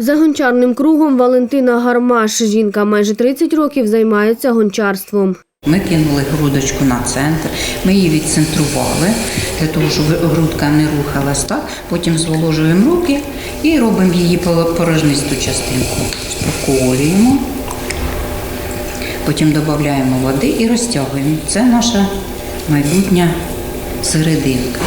За гончарним кругом Валентина Гармаш. Жінка майже 30 років займається гончарством. Ми кинули грудочку на центр, ми її відцентрували, для того, щоб грудка не рухалась так. Потім зволожуємо руки і робимо її порожнисту частинку. Проколюємо, потім додаємо води і розтягуємо. Це наша майбутня серединка.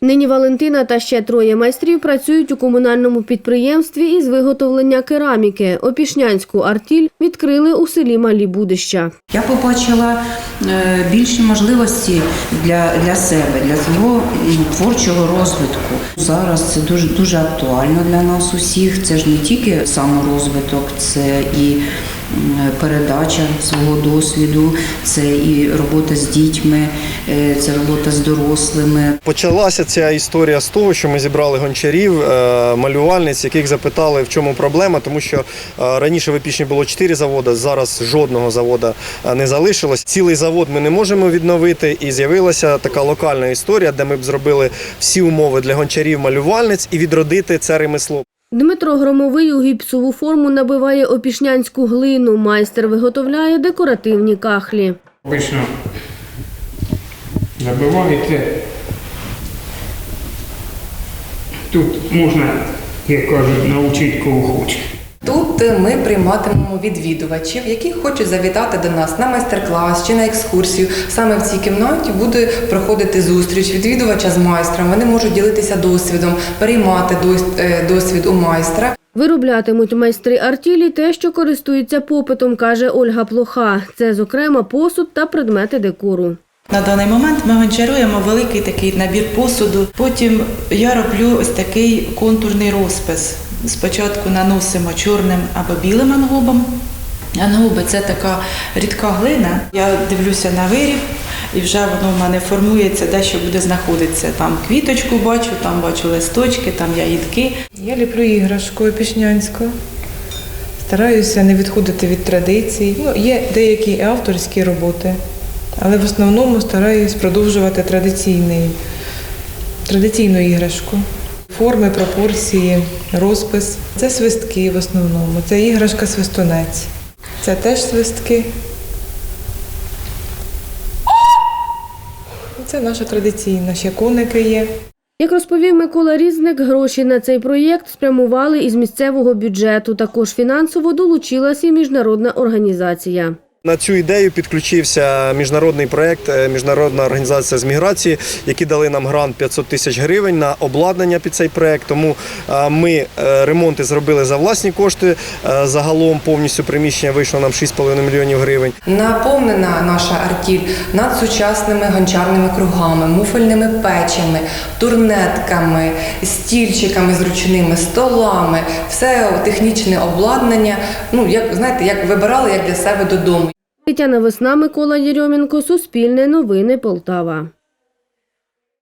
Нині Валентина та ще троє майстрів працюють у комунальному підприємстві із виготовлення кераміки. Опішнянську артіль відкрили у селі Малі Будища. Я побачила е, більші можливості для, для себе, для свого творчого розвитку. Зараз це дуже дуже актуально для нас усіх. Це ж не тільки саморозвиток, це і передача свого досвіду, це і робота з дітьми, е, це робота з дорослими. Почалася ця історія з того, що ми зібрали гончарів, е, малювальниць, яких запитали, в чому проблема, тому що е, раніше в Епічні було чотири заводи, зараз жодного заводу не залишилось. Цілий завод ми не можемо відновити, і з'явилася така локальна історія, де ми б зробили всі умови для гончарів, малювальниць і відродити це ремесло. Дмитро Громовий у гіпсову форму набиває опішнянську глину. Майстер виготовляє декоративні кахлі. Обично забиваєте. Тут можна, як кажуть, навчити кого хоче. Тут ми прийматимемо відвідувачів, які хочуть завітати до нас на майстер-клас чи на екскурсію. Саме в цій кімнаті буде проходити зустріч відвідувача з майстром. Вони можуть ділитися досвідом, переймати е, досвід у майстра. Вироблятимуть майстри артілі те, що користується попитом, каже Ольга Плоха. Це, зокрема, посуд та предмети декору. На даний момент ми гончаруємо великий такий набір посуду. Потім я роблю ось такий контурний розпис. Спочатку наносимо чорним або білим ангубом. Ангуби це така рідка глина. Я дивлюся на виріб, і вже воно в мене формується, де що буде знаходитися. Там квіточку бачу, там бачу листочки, там ягідки. Я ліплю іграшку пішнянську. Стараюся не відходити від традицій. Ну, є деякі авторські роботи, але в основному стараюсь продовжувати традиційну іграшку. Форми, пропорції, розпис. Це свистки в основному. Це іграшка свистунець. Це теж свистки. Це наша традиційна, ще коники є. Як розповів Микола Різник, гроші на цей проєкт спрямували із місцевого бюджету. Також фінансово долучилася і міжнародна організація. На цю ідею підключився міжнародний проект, е, міжнародна організація з міграції, які дали нам грант 500 тисяч гривень на обладнання під цей проект. Тому е, ми е, ремонти зробили за власні кошти. Загалом повністю приміщення вийшло нам 6,5 мільйонів гривень. Наповнена наша артіль надсучасними гончарними кругами, муфельними печами, турнетками, стільчиками зручними, столами, все технічне обладнання. Ну, як знаєте, як вибирали як для себе додому. Тетяна Весна, Микола Єрьомінко, Суспільне новини Полтава.